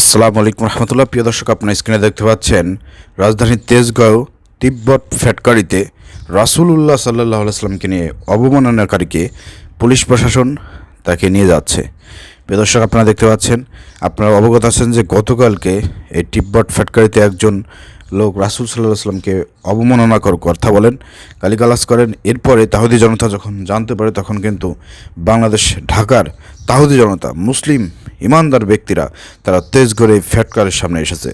আসসালামু আলাইকুম রহমতুল্লাহ। প্রিয় দর্শক, আপনার স্ক্রিনে দেখতে পাচ্ছেন, রাজধানীর তেজগাঁও তিব্বত ফ্যাটকারিতে রাসুলুল্লাহ সাল্লাহ আসলামকে নিয়ে অবমাননাকারীকে পুলিশ প্রশাসন তাকে নিয়ে যাচ্ছে। প্রিয় দর্শক, আপনারা দেখতে পাচ্ছেন, আপনারা অবগত আছেন যে গতকালকে এই তিব্বত ফ্যাটকারিতে একজন লোক রাসুল সাল্লাহ সাল্লামকে অবমাননাকর কথা বলেন, গালিগালাজ করেন। এরপরে তাহুদি জনতা যখন জানতে পারে, তখন কিন্তু বাংলাদেশ, ঢাকার তাহুদি জনতা, মুসলিম, ইমানদার ব্যক্তিরা তারা তেজ তেজগড়ে ফ্যাটকারের সামনে এসেছে।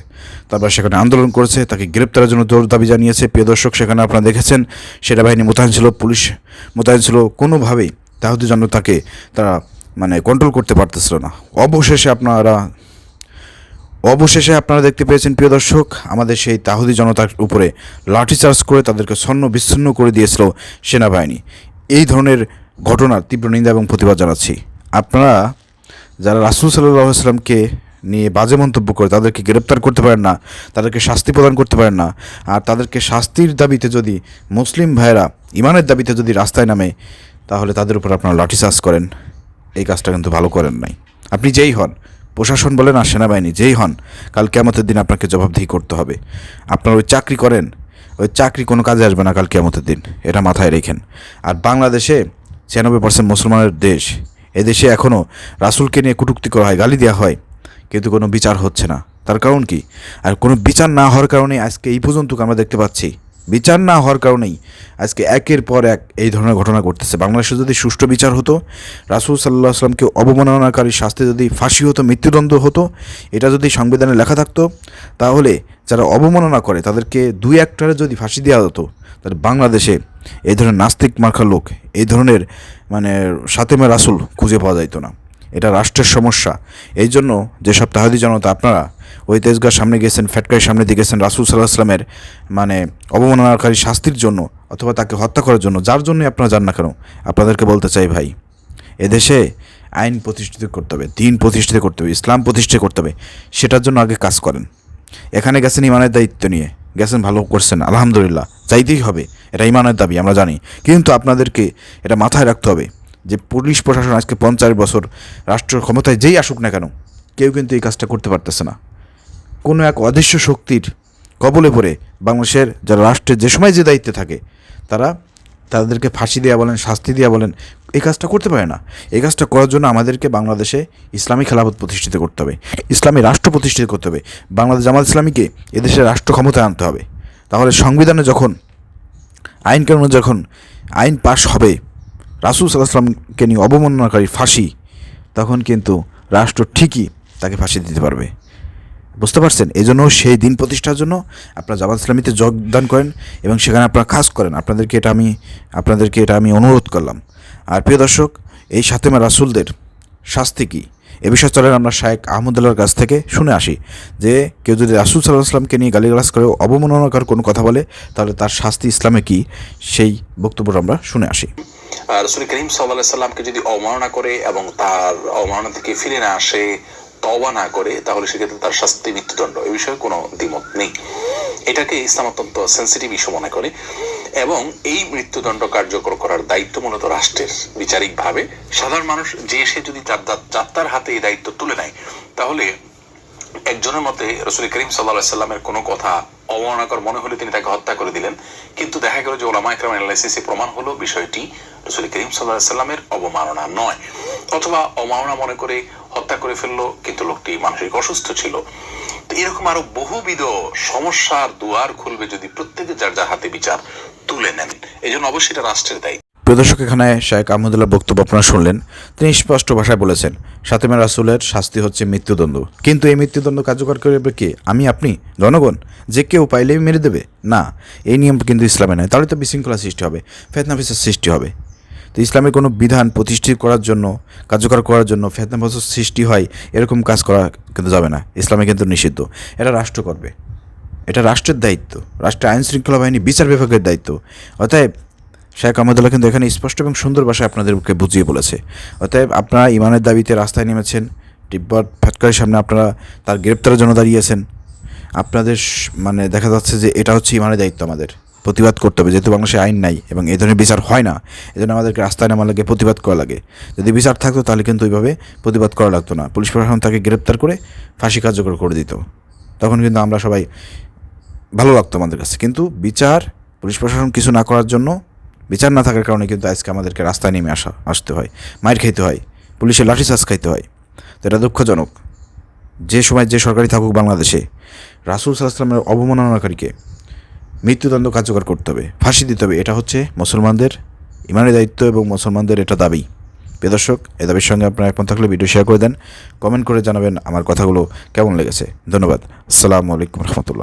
তারপর সেখানে আন্দোলন করেছে, তাকে গ্রেপ্তারের জন্য জোর দাবি জানিয়েছে। প্রিয় দর্শক, সেখানে আপনারা দেখেছেন, সেনাবাহিনী মোতায়েন ছিল, পুলিশ মোতায়েন ছিল। কোনোভাবেই তাহুদি জনতাকে তারা মানে কন্ট্রোল করতে পারতেছিল না। অবশেষে আপনারা অবশেষে আপনারা দেখতে পেয়েছেন, প্রিয় দর্শক, আমাদের সেই তাহুদি জনতার উপরে লাঠিচার্জ করে তাদেরকে ছন্ন বিচ্ছিন্ন করে দিয়েছিল সেনাবাহিনী। এই ধরনের ঘটনার তীব্র নিন্দা এবং প্রতিবাদ জানাচ্ছি। আপনারা যারা রাসুল সাল্লাহ সাল্লামকে নিয়ে বাজে মন্তব্য করে তাদেরকে গ্রেপ্তার করতে পারেন না, তাদেরকে শাস্তি প্রদান করতে পারেন না, আর তাদেরকে শাস্তির দাবিতে যদি মুসলিম ভাইয়েরা ইমানের দাবিতে যদি রাস্তায় নামে, তাহলে তাদের উপর আপনারা লাঠিচার্জ করেন। এই কাজটা কিন্তু ভালো করেন নাই। আপনি যেই হন প্রশাসন বলেন আর সেনাবাহিনী, যেই হন, কাল কেমতের দিন আপনাকে জবাবদিহি করতে হবে। আপনার ওই চাকরি করেন, ওই চাকরি কোনো কাজে আসবে না কাল কেমতের দিন, এটা মাথায় রেখেন। আর বাংলাদেশে ছিয়ানব্বই পার্সেন্ট মুসলমানের দেশ, এদেশে এখনও রাসুলকে নিয়ে কটূক্তি করা হয়, গালি দেওয়া হয়, কিন্তু কোনো বিচার হচ্ছে না। তার কারণ কি? আর কোনো বিচার না হওয়ার কারণে আজকে এই পর্যন্ত আমরা দেখতে পাচ্ছি। বিচার না হওয়ার কারণেই আজকে একের পর এক এই ধরনের ঘটনা ঘটতেছে। বাংলাদেশে যদি সুষ্ঠু বিচার হতো, রাসুল সাল্লাহ আসলামকে অবমাননাকারী শাস্তি যদি ফাঁসি হতো, মৃত্যুদণ্ড হতো, এটা যদি সংবিধানে লেখা থাকতো, তাহলে যারা অবমাননা করে, তাদেরকে দুই একটারে যদি ফাঁসি দেওয়া হতো, তাহলে বাংলাদেশে এই ধরনের নাস্তিক মার্কা লোক, এই ধরনের মানে সাতেমে রাসুল খুঁজে পাওয়া যাইতো না। এটা রাষ্ট্রের সমস্যা। এই জন্য যেসব তাহাদি জনতা, আপনারা ওই তেজগার সামনে গেছেন, ফ্যাটকারির সামনে দিয়ে গেছেন রাসুল সাল্লাহ আসলামের মানে অবমাননাকারী শাস্তির জন্য অথবা তাকে হত্যা করার জন্য, যার জন্যই আপনারা যান না কেন? আপনাদেরকে বলতে চাই ভাই, এদেশে আইন প্রতিষ্ঠিত করতে হবে, দিন প্রতিষ্ঠিত করতে হবে, ইসলাম প্রতিষ্ঠিত করতে হবে, সেটার জন্য আগে কাজ করেন। এখানে গেছেন ইমানের দায়িত্ব নিয়ে, গেছেন ভালো করছেন, আলহামদুলিল্লাহ চাইতেই হবে, এটা ইমানের দাবি, আমরা জানি। কিন্তু আপনাদেরকে এটা মাথায় রাখতে হবে যে পুলিশ প্রশাসন আজকে পঞ্চাশ বছর রাষ্ট্র ক্ষমতায় যেই আসুক না কেন, কেউ কিন্তু এই কাজটা করতে পারতেছে না। কোনো এক অদৃশ্য শক্তির কবলে পড়ে বাংলাদেশের যারা রাষ্ট্রের যে সময় যে দায়িত্বে থাকে, তারা তাদেরকে ফাঁসি দেওয়া বলেন, শাস্তি দেওয়া বলেন, এই কাজটা করতে পারে না। এই কাজটা করার জন্য আমাদেরকে বাংলাদেশে ইসলামী খেলাফত প্রতিষ্ঠিত করতে হবে, ইসলামী রাষ্ট্র প্রতিষ্ঠিত করতে হবে। বাংলাদেশ জামাত ইসলামীকে এদেশের রাষ্ট্র ক্ষমতায় আনতে হবে। তাহলে সংবিধানে যখন, আইন কানুনে যখন আইন পাশ হবে রাসুল সাল্লাহামকে নিয়ে অবমাননাকারী ফাঁসি, তখন কিন্তু রাষ্ট্র ঠিকই তাকে ফাঁসি দিতে পারবে। বুঝতে পারছেন? এই জন্য সেই দিন প্রতিষ্ঠার জন্য আপনারা জামাত ইসলামীতে যোগদান করেন এবং সেখানে আপনারা কাজ করেন। আপনাদেরকে এটা আমি, আপনাদেরকে এটা আমি অনুরোধ করলাম। আর প্রিয় দর্শক, এই সাতেমা রাসুলদের শাস্তি কী? এ বিষয়ে চলেন আমরা শায়েক আহমদুল্লাহর কাছ থেকে শুনে আসি যে কেউ যদি রাসুল সাল্লাহ আসলামকে নিয়ে গালিগালাজ করে অবমাননাকর কোনো কথা বলে, তাহলে তার শাস্তি ইসলামে কি? সেই বক্তব্যটা আমরা শুনে আসি। রসুল করিম সাল্লাহ সাল্লামকে যদি অবমাননা করে এবং তার অবমাননা থেকে ফিরে না আসে তবা না করে, তাহলে সেক্ষেত্রে তার শাস্তি মৃত্যুদণ্ড। এ বিষয়ে কোনো দ্বিমত নেই। এটাকে ইসলাম অত্যন্ত সেন্সিটিভ ইস্যু মনে করে। এবং এই মৃত্যুদণ্ড কার্যকর করার দায়িত্ব মূলত রাষ্ট্রের। বিচারিকভাবে সাধারণ মানুষ যে সে যদি যাত্রার হাতে এই দায়িত্ব তুলে নেয়, তাহলে একজনের মতে রসুল করিম সাল্লাহ সাল্লামের কোনো কথা অবমাননাকর মনে হলে তিনি তাকে হত্যা করে দিলেন। কিন্তু দেখা গেল যে ওলামা একরাম অ্যানালাইসিসে প্রমাণ হলো বিষয়টি রসুল করিম সাল্লাহ সাল্লামের অবমাননা নয়। অথবা অমাননা মনে করে হত্যা করে ফেলল, কিন্তু লোকটি মানসিক অসুস্থ ছিল। তো এরকম আরও বহুবিধ সমস্যার দুয়ার খুলবে যদি প্রত্যেকে যার যার হাতে বিচার তুলে নেন। এই জন্য অবশ্যই এটা রাষ্ট্রের দায়িত্ব। প্রিয় দর্শক, এখানে শায়েক আহমদুল্লাহ বক্তব্য আপনারা শুনলেন। তিনি স্পষ্ট ভাষায় বলেছেন, সাতেমা রাসুলের শাস্তি হচ্ছে মৃত্যুদণ্ড। কিন্তু এই মৃত্যুদণ্ড কার্যকর করবে কে? আমি, আপনি? জনগণ? যে কেউ পাইলেই মেরে দেবে? না, এই নিয়ম কিন্তু ইসলামে নয়। তাহলে তো বিশৃঙ্খলা সৃষ্টি হবে, ফেতনা ফিসের সৃষ্টি হবে। তো ইসলামের কোনো বিধান প্রতিষ্ঠিত করার জন্য, কার্যকর করার জন্য ফেতনা ফসল সৃষ্টি হয়, এরকম কাজ করা কিন্তু যাবে না। ইসলামে কিন্তু নিষিদ্ধ। এটা রাষ্ট্র করবে। এটা রাষ্ট্রের দায়িত্ব। রাষ্ট্রের আইন শৃঙ্খলা বাহিনী, বিচার বিভাগের দায়িত্ব। অতএব শেখ আহমদুল্লাহ কিন্তু এখানে স্পষ্ট এবং সুন্দর ভাষায় আপনাদেরকে বুঝিয়ে বলেছে। অতএব আপনারা ইমানের দাবিতে রাস্তায় নেমেছেন, তিব্বত ফাটকারের সামনে আপনারা তার গ্রেপ্তারের জন্য দাঁড়িয়েছেন আপনাদের মানে দেখা যাচ্ছে যে এটা হচ্ছে ইমানের দায়িত্ব আমাদের। প্রতিবাদ করতে হবে, যেহেতু বাংলাদেশে আইন নাই এবং এই ধরনের বিচার হয় না এই জন্য আমাদেরকে রাস্তায় নামা লাগে প্রতিবাদ করা লাগে। যদি বিচার থাকতো তাহলে কিন্তু ওইভাবে প্রতিবাদ করা লাগতো না। পুলিশ প্রশাসন তাকে গ্রেপ্তার করে ফাঁসি কার্যকর করে দিত। তখন কিন্তু আমরা সবাই ভালো লাগতো আমাদের কাছে। কিন্তু বিচার, পুলিশ প্রশাসন কিছু না করার জন্য বিচার না থাকার কারণে কিন্তু আজকে আমাদেরকে রাস্তায় নেমে আসা, আসতে হয়। মায়ের খাইতে হয়, পুলিশের লাঠি লাঠিচার্জ খাইতে হয়। তো এটা দুঃখজনক। যে সময় যে সরকারি থাকুক বাংলাদেশে, রাসুল সাল্লামের অবমাননাকারীকে মৃত্যুদণ্ড কার্যকর করতে হবে, ফাঁসি দিতে হবে, এটা হচ্ছে মুসলমানদের ইমানের দায়িত্ব এবং মুসলমানদের এটা দাবি। দর্শক এই দাবির সঙ্গে আপনারা একমত থাকলে ভিডিও শেয়ার করে দেন, কমেন্ট করে জানাবেন আমার কথাগুলো কেমন লেগেছে। ধন্যবাদ। আসসালামু আলাইকুম রহমতুল্লাহ।